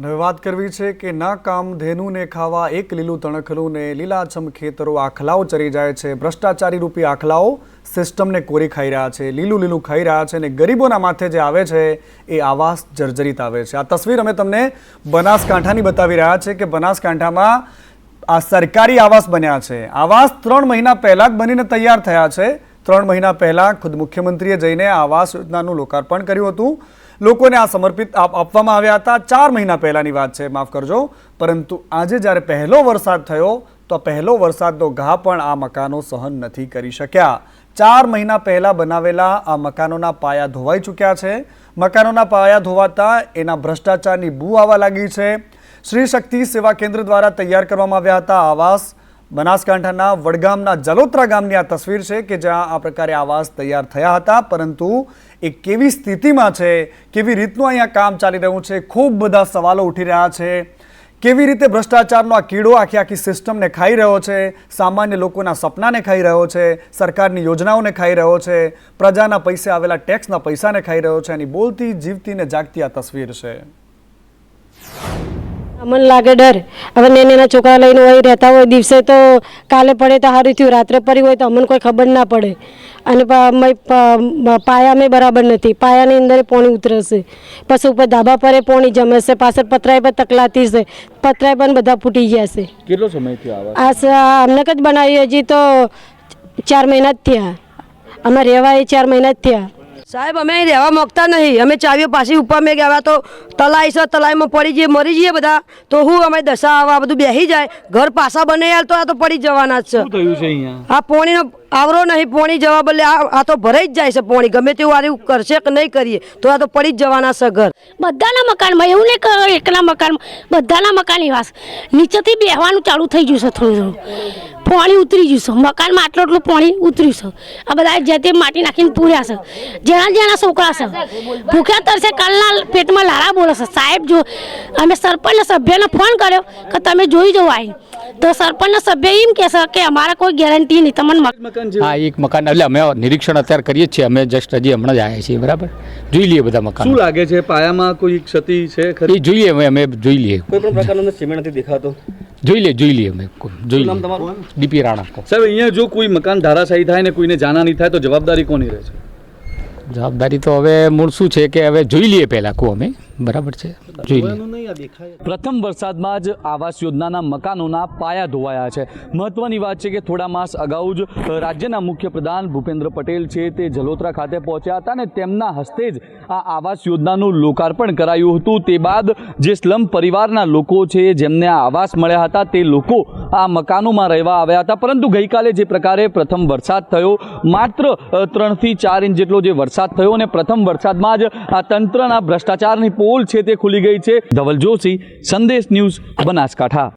અને વાત કરવી છે કે ના કામ ધેનુને ખાવા, એક લીલું તણખલું ને લીલાછમ ખેતરો આખલાઓ ચરી જાય છે. ભ્રષ્ટાચારી રૂપી આખલાઓ સિસ્ટમને કોરી ખાઈ રહ્યા છે. લીલું લીલું ખાઈ રહ્યા છે અને ગરીબોના માથે જે આવે છે એ આવાસ જર્જરિત આવે છે. આ તસવીર અમે તમને બનાસકાંઠાની બતાવી રહ્યા છે કે બનાસકાંઠામાં આ સરકારી આવાસ બન્યા છે. આવાસ ત્રણ મહિના પહેલાં જ બનીને તૈયાર થયા છે. ત્રણ મહિના પહેલાં ખુદ મુખ્યમંત્રીએ જઈને આવાસ યોજનાનું લોકાર્પણ કર્યું હતું. લોકોને આ સમર્પિત આપ- આપવામાં આવ્યા હતા. ચાર મહિના પહેલાંની વાત છે, માફ કરજો. પરંતુ આજે જ્યારે પહેલો વરસાદ થયો, તો પહેલો વરસાદનો ઘા પણ આ મકાનો સહન નથી કરી શક્યા. ચાર મહિના પહેલાં બનાવેલા આ મકાનોના પાયા ધોવાઈ ચૂક્યા છે. મકાનોના પાયા ધોવાતા એના ભ્રષ્ટાચારની બૂ આવવા લાગી છે. શ્રી શક્તિ સેવા કેન્દ્ર દ્વારા તૈયાર કરવામાં આવ્યા હતા આવાસ. બનાસકાંઠાના વડગામના જલોત્રા ગામની આ તસવીર છે કે જ્યાં આ પ્રકારે આવાસ તૈયાર થયા હતા, પરંતુ એ કેવી સ્થિતિમાં છે, કેવી રીતનું અહીંયા કામ ચાલી રહ્યું છે, ખૂબ બધા સવાલો ઉઠી રહ્યા છે. કેવી રીતે ભ્રષ્ટાચારનો આ કીડો આખી આખી સિસ્ટમને ખાઈ રહ્યો છે, સામાન્ય લોકોના સપનાને ખાઈ રહ્યો છે, સરકારની યોજનાઓને ખાઈ રહ્યો છે, પ્રજાના પૈસે આવેલા ટેક્સના પૈસાને ખાઈ રહ્યો છે, એની બોલતી જીવતી ને જાગતી આ તસવીર છે. અમને લાગે ડર. હવે નેને એના છોકરા લઈને હોય રહેતા હોય દિવસે તો કાલે પડે તો સારું થયું રાત્રે પડી હોય તો અમને કોઈ ખબર ના પડે. અને પાયા મેં બરાબર નથી. પાયાની અંદર પોણી ઉતરશે. પછી ઉપર ધાબા પર એ પોણી જમેશે પાછળ પતરાય પર તકલાતી છે પતરાય પણ બધા ફૂટી ગયા છે કેટલો સમય થયો આ અમને જ બનાવી હજી તો ચાર મહિના જ થયા. અમે રહેવા એ ચાર મહિના જ થયા. સાહેબ અમે અહીં રહેવા માંગતા નહીં. અમે ચાવીઓ પાછી ઉપર મેં ગયા તો તલાઈ છે તલાઈમાં પડી જઈએ મરી જઈએ બધા. તો હું અમે દશા આવા બધું બેસી જાય. ઘર પાછા બને યાર તો આ તો પડી જ જવાના જ છે. શું થયું છે અહીંયા? આ પોણીનો આવરો નહીં પોણી જવા બદલે આ આ તો ભરાઈ જ જાય છે પોણી. ગમે તેવું આર્યું કરશે કે નહીં કરીએ તો આ તો પડી જ જવાના છે ઘર. બધાના મકાનમાં એવું નહીં કે એકલા મકાનમાં બધાના મકાનની વાસ નીચેથી બેહવાનું ચાલુ થઈ ગયું છે થોડું થોડું. પાણી ઉતરી ગયું છે. મકાનમાં આટલું આટલું પાણી ઉતર્યું છે. આ બધા જે તે માટી નાખીને પૂર્યા છે. જેના જેના છોકરા છે. ભૂખ્યા તરસે કાલના પેટમાં લારા બોલે છે. સાહેબ જો અમે સરપંચના સભ્યને ફોન કર્યો કે તમે જોઈ જવો આવી તો સરપંચના સભ્ય એમ કહે છે કે અમારા કોઈ ગેરંટી નહીં. તમને હા એક મકાન. એટલે અમે નિરીક્ષણ અત્યારે કરીએ છીએ. અમે જસ્ટ હજી હમણાં જ આવ્યા છીએ બરાબર? જોઈ લઈએ બધા શું મકાન લાગે છે? પાયામાં કોઈ ક્ષતિ છે ખરી? જોઈએ અમે અમે જોઈ લઈએ. કોઈ પણ પ્રકારનો સિમેન્ટ નથી દેખાતો. જોઈ લઈએ જોઈ લઈએ અમે જોઈ નામ લઈએ તમારું? ડીપી રાણા સાહેબ અહીંયા જો કોઈ મકાન ધારાશાયી થાય ને કોઈને જાનહાની થાય તો જવાબદારી કોની રહે છે? જવાબદારી તો હવે મૂળ શું છે કે હવે જોઈ લઈએ પહેલાં કહું અમે. બરાબર છે. જોઈ લઈએ નહીં આ દેખાય. પ્રથમ વરસાદમાં જ આવાસ યોજનાના મકાનોના પાયા ધોવાયા છે. મહત્વની વાત છે કે થોડા માસ અગાઉ જ રાજ્યના મુખ્યપ્રધાન ભૂપેન્દ્ર પટેલ છે તે જલોત્રા ખાતે પહોંચ્યા હતા અને તેમના હસ્તે જ આ આવાસ યોજનાનું લોકાર્પણ કરાયું હતું. તે બાદ જે સ્લમ પરિવારના લોકો છે જેમને આ આવાસ મળ્યા હતા તે લોકો આ મકાનોમાં રહેવા આવ્યા હતા. પરંતુ ગઈકાલે જે પ્રકારે પ્રથમ વરસાદ થયો માત્ર ત્રણથી ચાર ઇંચ જેટલો જે વરસાદ થયો અને પ્રથમ વરસાદમાં જ આ તંત્રના ભ્રષ્ટાચારની પોલ છે તે ખુલી ગઈ છે. ધવલ જોશી સંદેશ ન્યૂઝ બનાસકાંઠા.